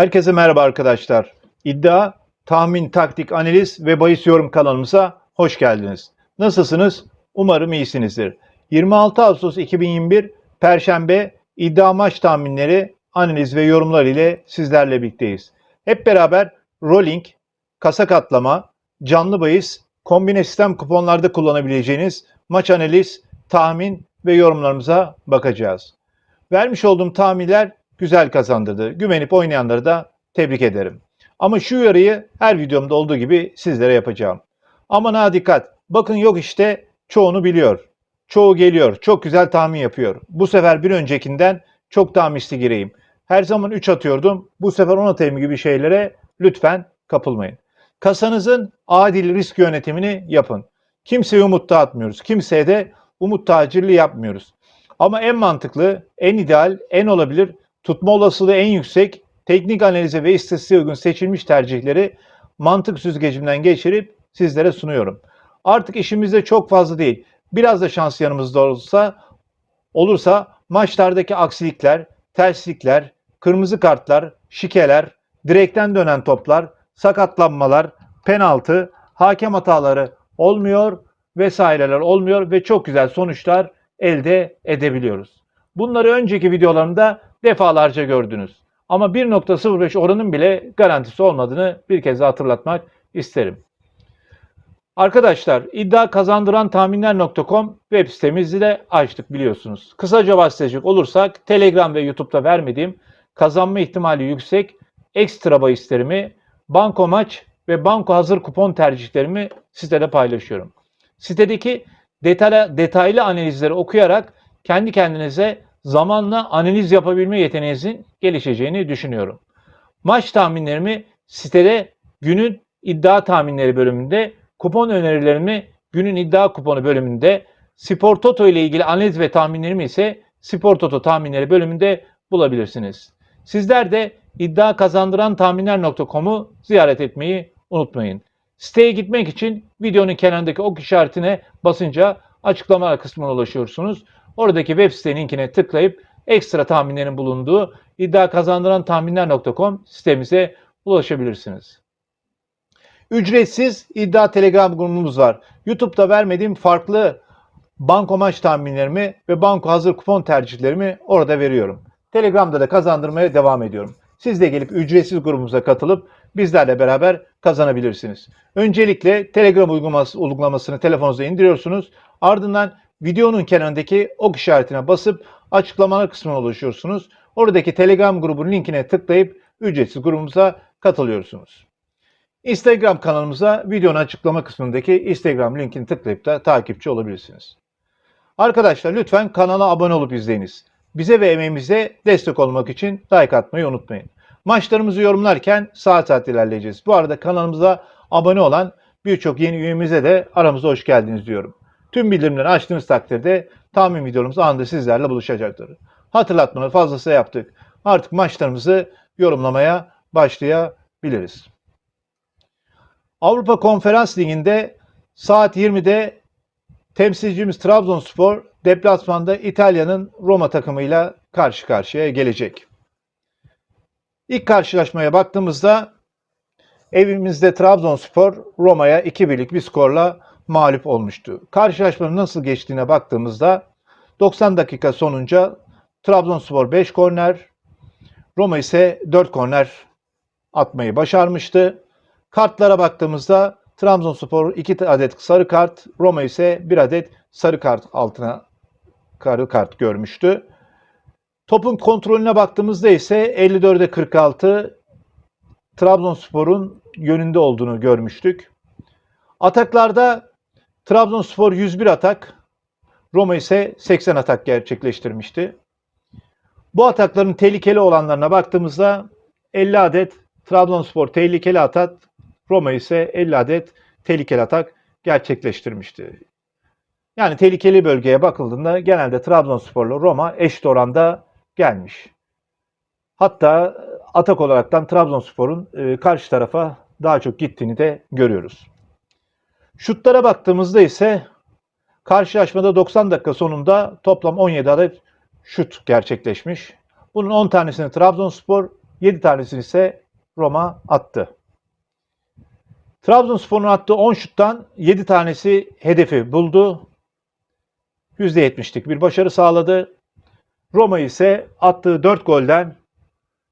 Herkese merhaba arkadaşlar. İddia, tahmin, taktik, analiz ve bahis yorum kanalımıza hoş geldiniz. Nasılsınız? Umarım iyisinizdir. 26 Ağustos 2021 Perşembe iddia maç tahminleri, analiz ve yorumlar ile sizlerle birlikteyiz. Hep beraber rolling, kasa katlama, canlı bahis, kombine sistem kuponlarda kullanabileceğiniz maç analiz, tahmin ve yorumlarımıza bakacağız. Vermiş olduğum tahminler güzel kazandırdı. Güvenip oynayanları da tebrik ederim. Ama şu uyarıyı her videomda olduğu gibi sizlere yapacağım. Aman ha dikkat. Bakın yok işte çoğunu biliyor. Çoğu geliyor. Çok güzel tahmin yapıyor. Bu sefer bir öncekinden çok daha misli gireyim. Her zaman 3 atıyordum. Bu sefer 10 atayım gibi şeylere lütfen kapılmayın. Kasanızın adil risk yönetimini yapın. Kimseye umut dağıtmıyoruz. Kimseye de umut tacirliği yapmıyoruz. Ama en mantıklı, en ideal, en olabilir, tutma olasılığı en yüksek, teknik analize ve istatistiğe uygun seçilmiş tercihleri mantık süzgecimden geçirip sizlere sunuyorum. Artık işimizde çok fazla değil. Biraz da şans yanımızda olursa, olursa maçlardaki aksilikler, terslikler, kırmızı kartlar, şikeler, direkten dönen toplar, sakatlanmalar, penaltı, hakem hataları olmuyor vesaireler olmuyor ve çok güzel sonuçlar elde edebiliyoruz. Arkadaşlar önceki videolarımda defalarca gördünüz. Ama 1.05 oranın bile garantisi olmadığını bir kez hatırlatmak isterim. Arkadaşlar iddia kazandıran tahminler.com web sitemizi de açtık biliyorsunuz. Kısaca bahsedecek olursak Telegram ve YouTube'da vermediğim kazanma ihtimali yüksek ekstra bahislerimi, banko maç ve banko hazır kupon tercihlerimi sizlere paylaşıyorum. Sitedeki detaylı, detaylı analizleri okuyarak kendi kendinize zamanla analiz yapabilme yeteneğinizin gelişeceğini düşünüyorum. Maç tahminlerimi sitede günün iddia tahminleri bölümünde, kupon önerilerimi günün iddia kuponu bölümünde, Spor Toto ile ilgili analiz ve tahminlerimi ise Spor Toto tahminleri bölümünde bulabilirsiniz. Sizler de iddia kazandıran tahminler.com'u ziyaret etmeyi unutmayın. Siteye gitmek için videonun kenarındaki ok işaretine basınca açıklama kısmına ulaşıyorsunuz. Oradaki web site linkine tıklayıp ekstra tahminlerin bulunduğu iddia kazandıran tahminler.com sitemize ulaşabilirsiniz. Ücretsiz iddia telegram grubumuz var. YouTube'da vermediğim farklı banko maç tahminlerimi ve banko hazır kupon tercihlerimi orada veriyorum. Telegram'da da kazandırmaya devam ediyorum. Siz de gelip ücretsiz grubumuza katılıp bizlerle beraber kazanabilirsiniz. Öncelikle Telegram uygulaması, uygulamasını telefonunuza indiriyorsunuz. Ardından videonun kenarındaki ok işaretine basıp açıklamalar kısmına ulaşıyorsunuz. Oradaki Telegram grubunun linkine tıklayıp ücretsiz grubumuza katılıyorsunuz. Instagram kanalımıza videonun açıklama kısmındaki Instagram linkini tıklayıp da takipçi olabilirsiniz. Arkadaşlar lütfen kanala abone olup izleyiniz. Bize ve emeğimize destek olmak için like atmayı unutmayın. Maçlarımızı yorumlarken saat saat ilerleyeceğiz. Bu arada kanalımıza abone olan birçok yeni üyemize de aramıza hoş geldiniz diyorum. Tüm bildirimleri açtığınız takdirde tahmin videomuz anında sizlerle buluşacaktır. Hatırlatmanı fazlası yaptık. Artık maçlarımızı yorumlamaya başlayabiliriz. Avrupa Konferans Ligi'nde saat 20'de temsilcimiz Trabzonspor deplasmanda İtalya'nın Roma takımıyla karşı karşıya gelecek. İlk karşılaşmaya baktığımızda evimizde Trabzonspor Roma'ya 2-1'lik bir skorla mağlup olmuştu. Karşılaşmanın nasıl geçtiğine baktığımızda 90 dakika sonunca Trabzonspor 5 korner, Roma ise 4 korner atmayı başarmıştı. Kartlara baktığımızda Trabzonspor 2 adet sarı kart, Roma ise 1 adet sarı kart altına sarı kart görmüştü. Topun kontrolüne baktığımızda ise 54'e 46 Trabzonspor'un yönünde olduğunu görmüştük. Ataklarda Trabzonspor 101 atak, Roma ise 80 atak gerçekleştirmişti. Bu atakların tehlikeli olanlarına baktığımızda 50 adet Trabzonspor tehlikeli atak, Roma ise 50 adet tehlikeli atak gerçekleştirmişti. Yani tehlikeli bölgeye bakıldığında genelde Trabzonspor'la Roma eşit oranda gelmiş. Hatta atak olaraktan Trabzonspor'un e, karşı tarafa daha çok gittiğini de görüyoruz. Şutlara baktığımızda ise karşılaşmada 90 dakika sonunda toplam 17 adet şut gerçekleşmiş. Bunun 10 tanesini Trabzonspor, 7 tanesini ise Roma attı. Trabzonspor'un attığı 10 şuttan 7 tanesi hedefi buldu. %70'lik bir başarı sağladı. Roma ise attığı 4 golden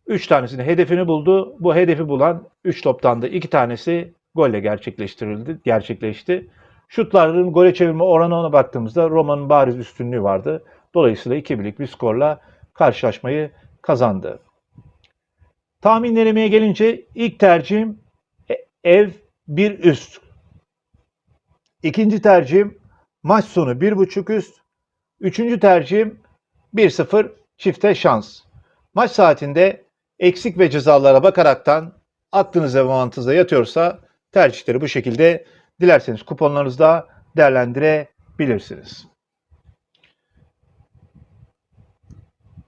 3 tanesini hedefini buldu. Bu hedefi bulan 3 toptan da 2 tanesi golle gerçekleştirildi, gerçekleşti. Şutların gole çevirme oranına baktığımızda Roma'nın bariz üstünlüğü vardı. Dolayısıyla 2-1'lik bir skorla karşılaşmayı kazandı. Tahminlerime gelince ilk tercihim e- ev bir üst. İkinci tercihim maç sonu 1.5 üst. Üçüncü tercihim 1-0 çifte şans. Maç saatinde eksik ve cezalara bakaraktan aklınıza ve mantığınıza yatıyorsa tercihleri bu şekilde dilerseniz kuponlarınızda değerlendirebilirsiniz.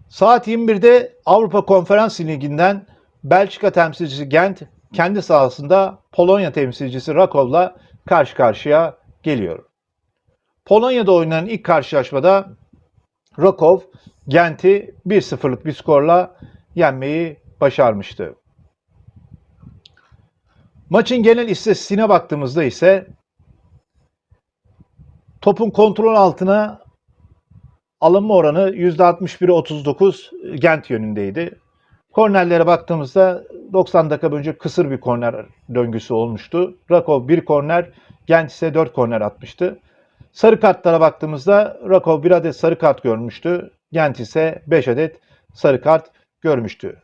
Saat 21'de Avrupa Konferans Ligi'nden Belçika temsilcisi Gent kendi sahasında Polonya temsilcisi Rakow'la karşı karşıya geliyor. Polonya'da oynanan ilk karşılaşmada Rakov Gent'i 1-0'lık bir skorla yenmeyi başarmıştı. Maçın genel istatistiğine baktığımızda ise topun kontrol altına alınma oranı %61'e 39 Gent yönündeydi. Kornerlere baktığımızda 90 dakika önce kısır bir korner döngüsü olmuştu. Rakov 1 korner, Gent ise 4 korner atmıştı. Sarı kartlara baktığımızda Rakov 1 adet sarı kart görmüştü. Gent ise 5 adet sarı kart görmüştü.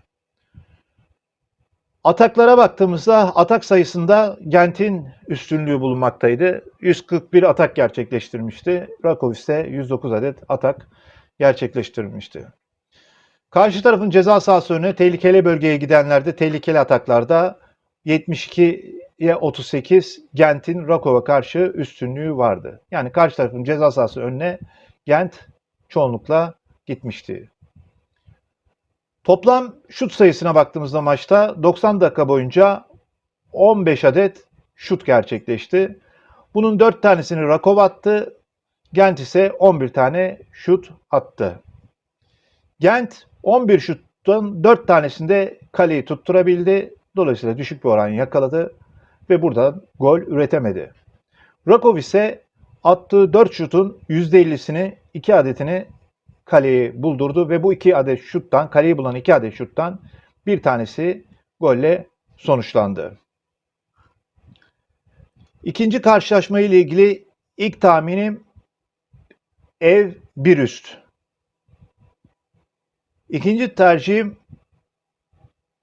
Ataklara baktığımızda atak sayısında Gent'in üstünlüğü bulunmaktaydı. 141 atak gerçekleştirmişti. Rakov ise 109 adet atak gerçekleştirmişti. Karşı tarafın ceza sahası önüne tehlikeli bölgeye gidenlerde tehlikeli ataklarda 72'ye 38 Gent'in Rakov'a karşı üstünlüğü vardı. Yani karşı tarafın ceza sahası önüne Gent çoğunlukla gitmişti. Toplam şut sayısına baktığımızda maçta 90 dakika boyunca 15 adet şut gerçekleşti. Bunun 4 tanesini Rakov attı. Gent ise 11 tane şut attı. Gent 11 şuttan 4 tanesinde kaleyi tutturabildi. Dolayısıyla düşük bir oran yakaladı ve buradan gol üretemedi. Rakov ise attığı 4 şutun %50'sini 2 adetini kaleyi buldurdu ve bu iki adet şuttan, kaleyi bulan iki adet şuttan bir tanesi golle sonuçlandı. İkinci karşılaşma ile ilgili ilk tahminim ev bir üst. İkinci tercihim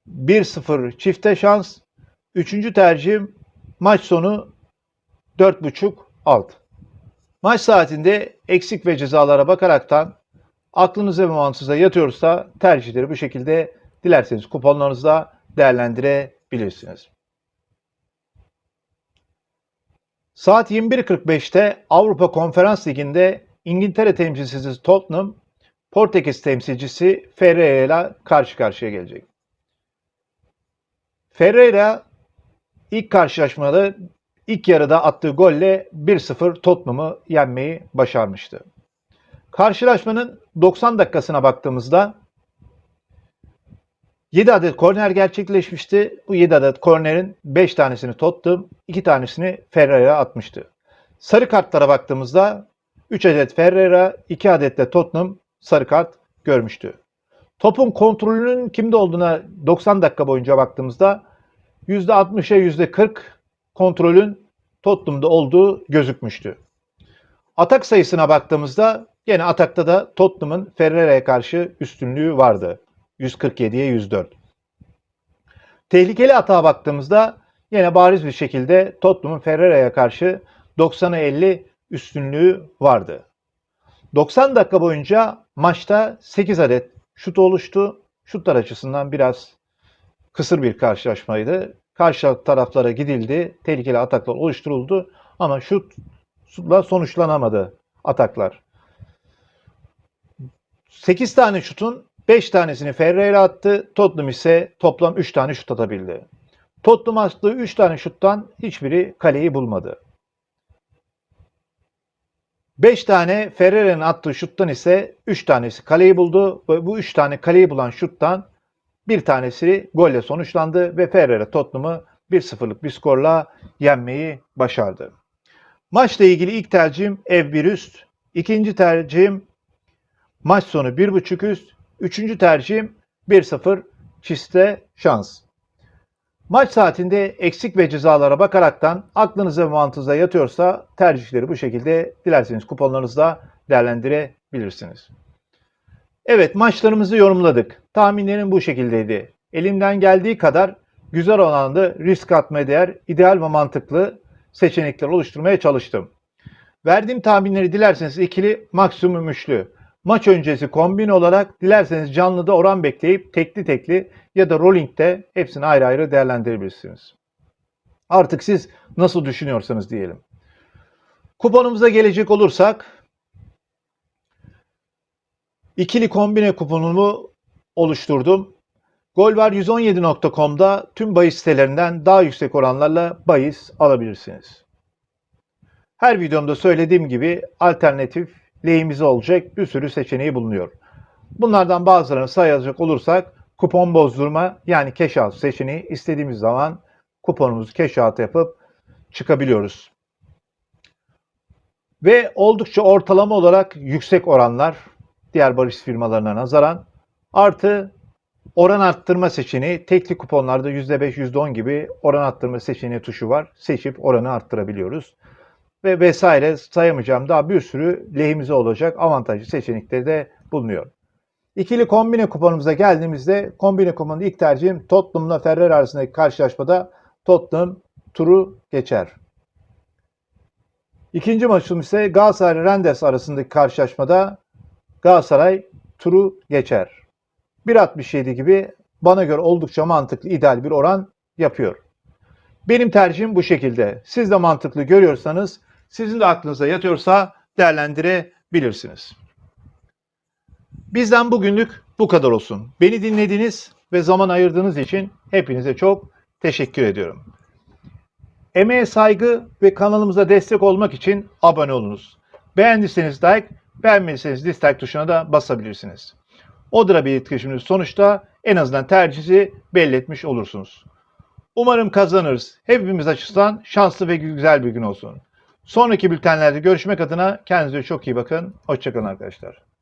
1-0 çifte şans. Üçüncü tercihim maç sonu 4.5 alt. Maç saatinde eksik ve cezalara bakaraktan aklınıza ve mantığınıza yatıyorsa tercihleri bu şekilde dilerseniz kuponlarınızda değerlendirebilirsiniz. Saat 21.45'te Avrupa Konferans Ligi'nde İngiltere temsilcisi Tottenham, Portekiz temsilcisi Ferreira ile karşı karşıya gelecek. Ferreira ilk karşılaşmada ilk yarıda attığı golle 1-0 Tottenham'ı yenmeyi başarmıştı. Karşılaşmanın 90 dakikasına baktığımızda 7 adet korner gerçekleşmişti. Bu 7 adet kornerin 5 tanesini Tottenham, 2 tanesini Ferreira atmıştı. Sarı kartlara baktığımızda 3 adet Ferreira, 2 adet de Tottenham sarı kart görmüştü. Topun kontrolünün kimde olduğuna 90 dakika boyunca baktığımızda %60'a %40 kontrolün Tottenham'da olduğu gözükmüştü. Atak sayısına baktığımızda yine atakta da Tottenham'ın Ferreira'ya karşı üstünlüğü vardı. 147'ye 104. Tehlikeli atağa baktığımızda yine bariz bir şekilde Tottenham'ın Ferreira'ya karşı 90'a 50 üstünlüğü vardı. 90 dakika boyunca maçta 8 adet şut oluştu. Şutlar açısından biraz kısır bir karşılaşmaydı. Karşı taraflara gidildi, tehlikeli ataklar oluşturuldu ama şutla sonuçlanamadı ataklar. 8 tane şutun 5 tanesini Ferreira attı. Tottenham ise toplam 3 tane şut atabildi. Tottenham attığı 3 tane şuttan hiçbiri kaleyi bulmadı. 5 tane Ferreira'nın attığı şuttan ise 3 tanesi kaleyi buldu ve bu 3 tane kaleyi bulan şuttan Bir tanesi golle sonuçlandı ve Ferrari Tottenham'ı 1-0'lık bir skorla yenmeyi başardı. Maçla ilgili ilk tercihim ev bir üst. İkinci tercihim maç sonu 1.5 üst. Üçüncü tercihim 1-0 çiste şans. Maç saatinde eksik ve cezalara bakaraktan aklınıza ve mantığınıza yatıyorsa tercihleri bu şekilde dilerseniz kuponlarınızda değerlendirebilirsiniz. Evet maçlarımızı yorumladık. Tahminlerim bu şekildeydi. Elimden geldiği kadar güzel olanlı risk atmaya değer ideal ve mantıklı seçenekler oluşturmaya çalıştım. Verdiğim tahminleri dilerseniz ikili maksimum üçlü. Maç öncesi kombin olarak dilerseniz canlıda oran bekleyip tekli tekli ya da rolling'de hepsini ayrı ayrı değerlendirebilirsiniz. Artık siz nasıl düşünüyorsanız diyelim. Kuponumuza gelecek olursak ikili kombine kuponumu oluşturdum. Golvar117.com'da tüm bahis sitelerinden daha yüksek oranlarla bahis alabilirsiniz. Her videomda söylediğim gibi alternatif lehimize olacak bir sürü seçeneği bulunuyor. Bunlardan bazılarını sayacak olursak kupon bozdurma yani cash out seçeneği istediğimiz zaman kuponumuzu cash out yapıp çıkabiliyoruz. Ve oldukça ortalama olarak yüksek oranlar diğer bahis firmalarına nazaran artı oran arttırma seçeneği tekli kuponlarda %5 %10 gibi oran arttırma seçeneği tuşu var. Seçip oranı arttırabiliyoruz ve vesaire sayamayacağım daha bir sürü lehimize olacak avantajlı seçenekleri de bulunuyor. İkili kombine kuponumuza geldiğimizde kombine kuponun ilk tercihim Tottenham'la Ferrari arasındaki karşılaşmada Tottenham turu geçer. İkinci maçım ise Galatasaray Rendes arasındaki karşılaşmada Galatasaray turu geçer. 1.67 gibi bana göre oldukça mantıklı ideal bir oran yapıyor. Benim tercihim bu şekilde. Siz de mantıklı görüyorsanız, sizin de aklınıza yatıyorsa değerlendirebilirsiniz. Bizden bugünlük bu kadar olsun. Beni dinlediğiniz ve zaman ayırdığınız için hepinize çok teşekkür ediyorum. Emeğe saygı ve kanalımıza destek olmak için abone olunuz. Beğendiyseniz like, beğenmediyseniz dislike tuşuna da basabilirsiniz. Odra bir etkileşiminiz sonuçta en azından tercihi belli etmiş olursunuz. Umarım kazanırız. Hepimiz açısından şanslı ve güzel bir gün olsun. Sonraki bültenlerde görüşmek adına kendinize çok iyi bakın. Hoşçakalın arkadaşlar.